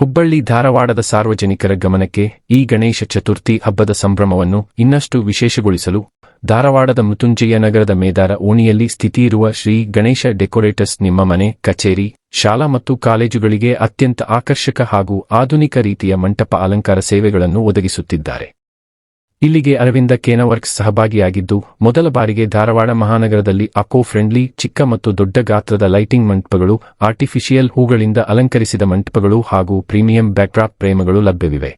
ಹುಬ್ಬಳ್ಳಿ ಧಾರವಾಡದ ಸಾರ್ವಜನಿಕರ ಗಮನಕ್ಕೆ ಈ ಗಣೇಶ ಚತುರ್ಥಿ ಹಬ್ಬದ ಸಂಭ್ರಮವನ್ನು ಇನ್ನಷ್ಟು ವಿಶೇಷಗೊಳಿಸಲು ಧಾರವಾಡದ ಮೃತ್ಯುಂಜಯ ನಗರದ ಮೇದಾರ ಓಣಿಯಲ್ಲಿ ಸ್ಥಿತಿಯಿರುವ ಶ್ರೀ ಗಣೇಶ ಡೆಕೋರೇಟರ್ಸ್ ನಿಮ್ಮ ಮನೆ, ಕಚೇರಿ, ಶಾಲಾ ಮತ್ತು ಕಾಲೇಜುಗಳಿಗೆ ಅತ್ಯಂತ ಆಕರ್ಷಕ ಹಾಗೂ ಆಧುನಿಕ ರೀತಿಯ ಮಂಟಪ ಅಲಂಕಾರ ಸೇವೆಗಳನ್ನು ಒದಗಿಸುತ್ತಿದ್ದಾರೆ. ಇಲ್ಲಿಗೆ ಅರವಿಂದ ಕೇನವರ್ಕ್ಸ್ ಸಹಭಾಗಿಯಾಗಿದ್ದು, ಮೊದಲ ಬಾರಿಗೆ ಧಾರವಾಡ ಮಹಾನಗರದಲ್ಲಿ ಅಕೋ ಫ್ರೆಂಡ್ಲಿ ಚಿಕ್ಕ ಮತ್ತು ದೊಡ್ಡ ಗಾತ್ರದ ಲೈಟಿಂಗ್ ಮಂಟಪಗಳು, ಆರ್ಟಿಫಿಷಿಯಲ್ ಹೂಗಳಿಂದ ಅಲಂಕರಿಸಿದ ಮಂಟಪಗಳು ಹಾಗೂ ಪ್ರೀಮಿಯಂ ಬ್ಯಾಕ್ಡ್ರಾಪ್ ಪ್ರೇಮಗಳು ಲಭ್ಯವಿವೆ.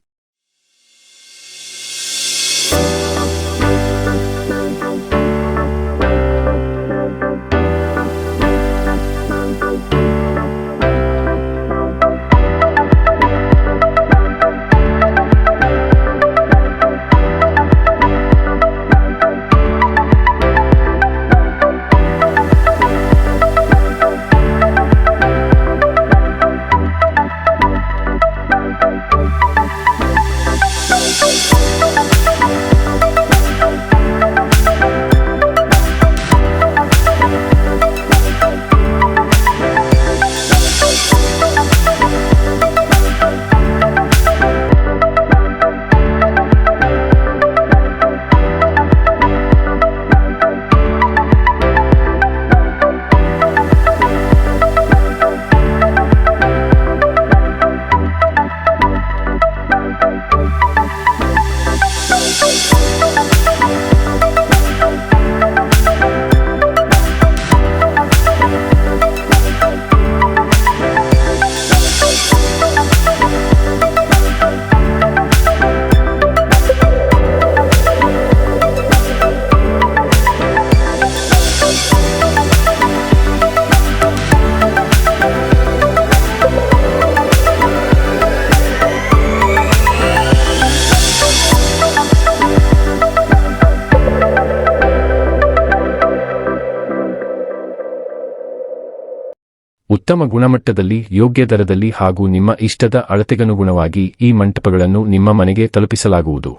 ಉತ್ತಮ ಗುಣಮಟ್ಟದಲ್ಲಿ, ಯೋಗ್ಯ ದರದಲ್ಲಿ ಹಾಗೂ ನಿಮ್ಮ ಇಷ್ಟದ ಅಳತೆಗನುಗುಣವಾಗಿ ಈ ಮಂಟಪಗಳನ್ನು ನಿಮ್ಮ ಮನೆಗೆ ತಲುಪಿಸಲಾಗುವುದು.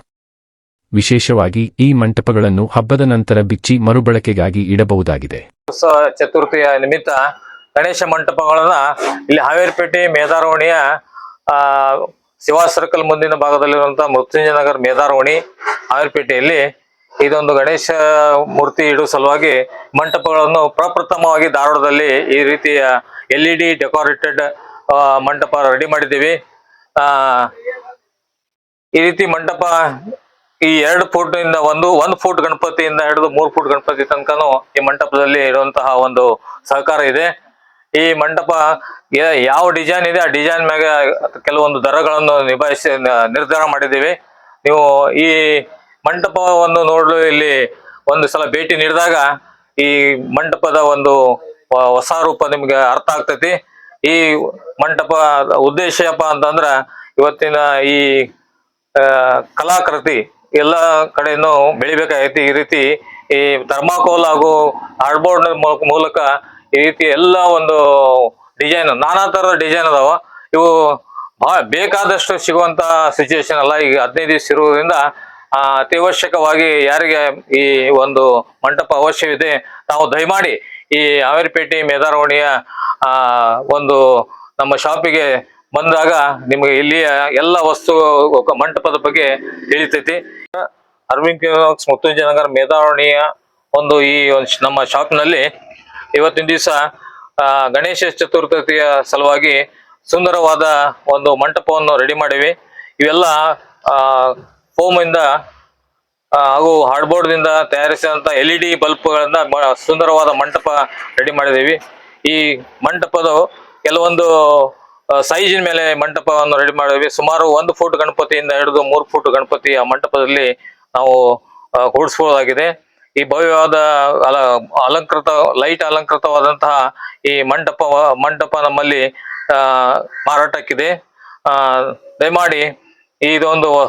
ವಿಶೇಷವಾಗಿ, ಈ ಮಂಟಪಗಳನ್ನು ಹಬ್ಬದ ನಂತರ ಬಿಚ್ಚಿ ಮರುಬಳಕೆಗಾಗಿ ಇಡಬಹುದಾಗಿದೆ. ಚತುರ್ಥಿಯ ನಿಮಿತ್ತ ಗಣೇಶ ಮಂಟಪಗಳನ್ನ ಇಲ್ಲಿ ಹಾವೇರಿಪೇಟೆ ಮೇಧಾರೋಣಿಯ ಶಿವಾ ಸರ್ಕಲ್ ಮುಂದಿನ ಭಾಗದಲ್ಲಿರುವಂತಹ ಮೃತ್ಯುಂಜಯ ನಗರ್ ಮೇಧಾರೋಣಿ ಹಾವೇರಿಪೇಟೆಯಲ್ಲಿ ಇದೊಂದು ಗಣೇಶ ಮೂರ್ತಿ ಇಡುವ ಸಲುವಾಗಿ ಮಂಟಪಗಳನ್ನು ಪ್ರಪ್ರಥಮವಾಗಿ ಧಾರವಾಡದಲ್ಲಿ ಈ ರೀತಿಯ ಎಲ್ ಇ ಡಿ ಡೆಕೋರೇಟೆಡ್ ಮಂಟಪ ರೆಡಿ ಮಾಡಿದ್ದೀವಿ. ಈ ರೀತಿ ಮಂಟಪ ಈ ಎರಡು ಫೂಟ್ ಇಂದ ಒಂದು ಒಂದು ಫೂಟ್ ಗಣಪತಿಯಿಂದ ಹಿಡಿದು ಮೂರು ಫೂಟ್ ಗಣಪತಿ ತನಕನೂ ಈ ಮಂಟಪದಲ್ಲಿ ಇರುವಂತಹ ಒಂದು ಸಹಕಾರ ಇದೆ. ಈ ಮಂಟಪ ಯಾವ ಡಿಸೈನ್ ಇದೆ, ಆ ಡಿಸೈನ್ ಮ್ಯಾಗ ಕೆಲವೊಂದು ದರಗಳನ್ನು ನಿಭಾಯಿಸಿ, ನಿರ್ಧಾರ ಮಾಡಿದ್ದೀವಿ. ನೀವು ಈ ಮಂಟಪವನ್ನು ನೋಡಲು ಇಲ್ಲಿ ಒಂದು ಸಲ ಭೇಟಿ ನೀಡಿದಾಗ ಈ ಮಂಟಪದ ಒಂದು ಹೊಸ ರೂಪ ನಿಮ್ಗೆ ಅರ್ಥ ಆಗ್ತೈತಿ. ಈ ಮಂಟಪ ಉದ್ದೇಶ ಏನಪ್ಪ ಅಂತಂದ್ರ ಇವತ್ತಿನ ಈ ಕಲಾಕೃತಿ ಎಲ್ಲ ಕಡೆನೂ ಬೆಳಿಬೇಕಾಗೈತಿ. ಈ ರೀತಿ ಈ ಥರ್ಮಾಕೋಲ್ ಹಾಗೂ ಹಾರ್ಡ್ಬೋರ್ಡ್ ಮೂಲಕ ಈ ರೀತಿ ಎಲ್ಲ ಒಂದು ಡಿಸೈನ್, ನಾನಾ ತರದ ಡಿಸೈನ್ ಅದಾವ. ಇವು ಬೇಕಾದಷ್ಟು ಸಿಗುವಂತ ಸಿಚುವೇಶನ್ ಅಲ್ಲ. ಈಗ ಹದಿನೈದು ದಿವಸ ಇರುವುದರಿಂದ ಅತ್ಯವಶ್ಯಕವಾಗಿ ಯಾರಿಗೆ ಈ ಒಂದು ಮಂಟಪ ಅವಶ್ಯವಿದೆ, ತಾವು ದಯಮಾಡಿ ಈ ಹಾವೇರಿಪೇಟೆ ಮೇಧಾರವಣಿಯ, ಆ, ಒಂದು ನಮ್ಮ ಶಾಪಿಗೆ ಬಂದಾಗ ನಿಮಗೆ ಇಲ್ಲಿಯ ಎಲ್ಲ ವಸ್ತು, ಮಂಟಪದ ಬಗ್ಗೆ ತಿಳಿತೈತಿ. ಅರವಿಂದ್ ಮೃತ್ಯುಂಜಯ ನಗರ ಮೇಧಾವಣಿಯ ಒಂದು ಈ ನಮ್ಮ ಶಾಪ್ನಲ್ಲಿ ಇವತ್ತಿನ ದಿವಸ ಗಣೇಶ ಚತುರ್ಥಿಯ ಸಲುವಾಗಿ ಸುಂದರವಾದ ಒಂದು ಮಂಟಪವನ್ನು ರೆಡಿ ಮಾಡಿವಿ. ಇವೆಲ್ಲ ಫೋಮ್ ಇಂದ ಹಾಗೂ ಹಾಗೂ ಹಾರ್ಡ್ಬೋರ್ಡ್ ದಿಂದ ತಯಾರಿಸಿದಂತ ಎಲ್ ಇ ಡಿ ಬಲ್ಪ್ ಗಳಿಂದ ಸುಂದರವಾದ ಮಂಟಪ ರೆಡಿ ಮಾಡಿದೀವಿ ಈ ಮಂಟಪದ ಕೆಲವೊಂದು ಸೈಜಿನ ಮೇಲೆ ಮಂಟಪವನ್ನು ರೆಡಿ ಮಾಡಿದ್ವಿ ಸುಮಾರು ಒಂದು ಫೂಟ್ ಗಣಪತಿಯಿಂದ ಹಿಡಿದು ಮೂರು ಫೂಟ್ ಗಣಪತಿ ಆ ಮಂಟಪದಲ್ಲಿ ನಾವು ಕೂಡಿಸ್ಬೋದಾಗಿದೆ. ಈ ಭವ್ಯವಾದ ಅಲ, ಅಲಂಕೃತ, ಲೈಟ್ ಅಲಂಕೃತವಾದಂತಹ ಈ ಮಂಟಪ ಮಂಟಪ ನಮ್ಮಲ್ಲಿ ಮಾರಾಟಕ್ಕಿದೆ. ದಯಮಾಡಿ ಇದೊಂದು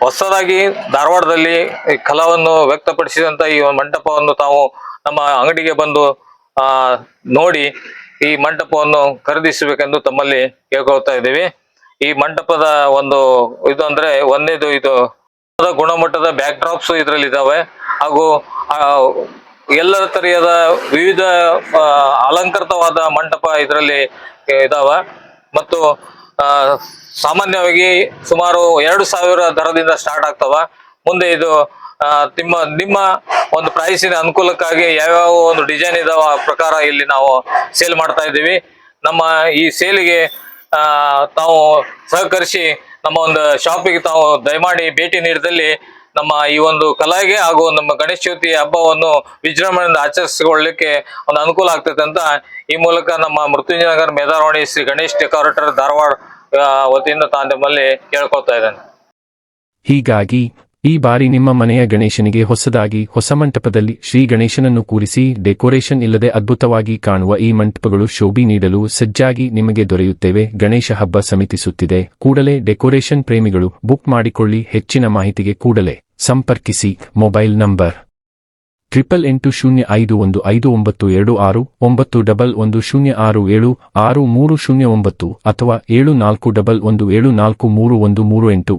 ಹೊಸದಾಗಿ ಧಾರವಾಡದಲ್ಲಿ ಕಲಾವನ್ನು ವ್ಯಕ್ತಪಡಿಸಿದಂತ ಈ ಮಂಟಪವನ್ನು ತಾವು ನಮ್ಮ ಅಂಗಡಿಗೆ ಬಂದು, ಆ, ನೋಡಿ ಈ ಮಂಟಪವನ್ನು ಖರೀದಿಸಬೇಕೆಂದು ತಮ್ಮಲ್ಲಿ ಕೇಳ್ಕೊಳ್ತಾ ಇದ್ದೀವಿ. ಈ ಮಂಟಪದ ಒಂದು ಇದು ಅಂದ್ರೆ ಒಂದೇದು ಇದು ಗುಣಮಟ್ಟದ ಬ್ಯಾಕ್ ಡ್ರಾಪ್ಸ್ ಇದರಲ್ಲಿ ಇದಾವೆ. ಹಾಗೂ ಎಲ್ಲ ತರಹದ ವಿವಿಧ ಅಲಂಕೃತವಾದ ಮಂಟಪ ಇದರಲ್ಲಿ ಇದಾವ. ಮತ್ತು ಸಾಮಾನ್ಯವಾಗಿ ಸುಮಾರು ಎರಡು ಸಾವಿರ ದರದಿಂದ ಸ್ಟಾರ್ಟ್ ಆಗ್ತವ. ಮುಂದೆ ಇದು ನಿಮ್ಮ ನಿಮ್ಮ ಒಂದು ಪ್ರೈಸಿನ ಅನುಕೂಲಕ್ಕಾಗಿ ಯಾವ್ಯಾವ ಒಂದು ಡಿಸೈನ್ ಇದಾವ ಪ್ರಕಾರ ಇಲ್ಲಿ ನಾವು ಸೇಲ್ ಮಾಡ್ತಾ ಇದ್ದೀವಿ. ನಮ್ಮ ಈ ಸೇಲಿಗೆ ತಾವು ಸಹಕರಿಸಿ ನಮ್ಮ ಒಂದು ಶಾಪಿಗೆ ತಾವು ದಯಮಾಡಿ ಭೇಟಿ ನೀಡಿದಲ್ಲಿ ನಮ್ಮ ಈ ಒಂದು ಕಲೆಗೆ ಹಾಗೂ ನಮ್ಮ ಗಣೇಶ ಚೌತಿ ಹಬ್ಬವನ್ನು ವಿಜೃಂಭಣೆಯಿಂದ ಆಚರಿಸಿಕೊಳ್ಳಲಿಕ್ಕೆ ಒಂದು ಅನುಕೂಲ ಆಗ್ತೈತೆ ಅಂತ ಈ ಮೂಲಕ ನಮ್ಮ ಮೃತ್ಯುಂಜಯ ಮೇಧಾವಣಿ ಶ್ರೀ ಗಣೇಶ್ ಡೆಕೋರೇಟರ್ ಧಾರವಾಡ ವತಿಯಿಂದ ತಾನು ನಿಮ್ಮಲ್ಲಿ ಕೇಳ್ಕೊಳ್ತಾ ಇದ್ದೇನೆ. ಹೀಗಾಗಿ, ಈ ಬಾರಿ ನಿಮ್ಮ ಮನೆಯ ಗಣೇಶನಿಗೆ ಹೊಸದಾಗಿ ಹೊಸ ಮಂಟಪದಲ್ಲಿ ಶ್ರೀ ಗಣೇಶನನ್ನು ಕೂರಿಸಿ ಡೆಕೋರೇಷನ್ ಇಲ್ಲದೆ ಅದ್ಭುತವಾಗಿ ಕಾಣುವ ಈ ಮಂಟಪಗಳು ಶೋಭಿ ನೀಡಲು ಸಜ್ಜಾಗಿ ನಿಮಗೆ ದೊರೆಯುತ್ತೇವೆ. ಗಣೇಶ ಹಬ್ಬ ಸಮಿತಿಸುತ್ತಿದೆ. ಕೂಡಲೇ ಡೆಕೋರೇಷನ್ ಪ್ರೇಮಿಗಳು ಬುಕ್ ಮಾಡಿಕೊಳ್ಳಿ. ಹೆಚ್ಚಿನ ಮಾಹಿತಿಗೆ ಕೂಡಲೇ ಸಂಪರ್ಕಿಸಿ. ಮೊಬೈಲ್ ನಂಬರ್ ಟ್ರಿಪಲ್ ಎಂಟು ಶೂನ್ಯ ಐದು ಒಂದು ಐದು ಒಂಬತ್ತು ಎರಡು ಆರು ಒಂಬತ್ತು ಡಬಲ್ ಒಂದು ಶೂನ್ಯ ಆರು ಏಳು ಆರು ಮೂರು ಶೂನ್ಯ ಒಂಬತ್ತು ಅಥವಾ ಏಳು ನಾಲ್ಕು ಡಬಲ್ ಒಂದು ಏಳು ನಾಲ್ಕು ಮೂರು ಒಂದು ಮೂರು ಎಂಟು.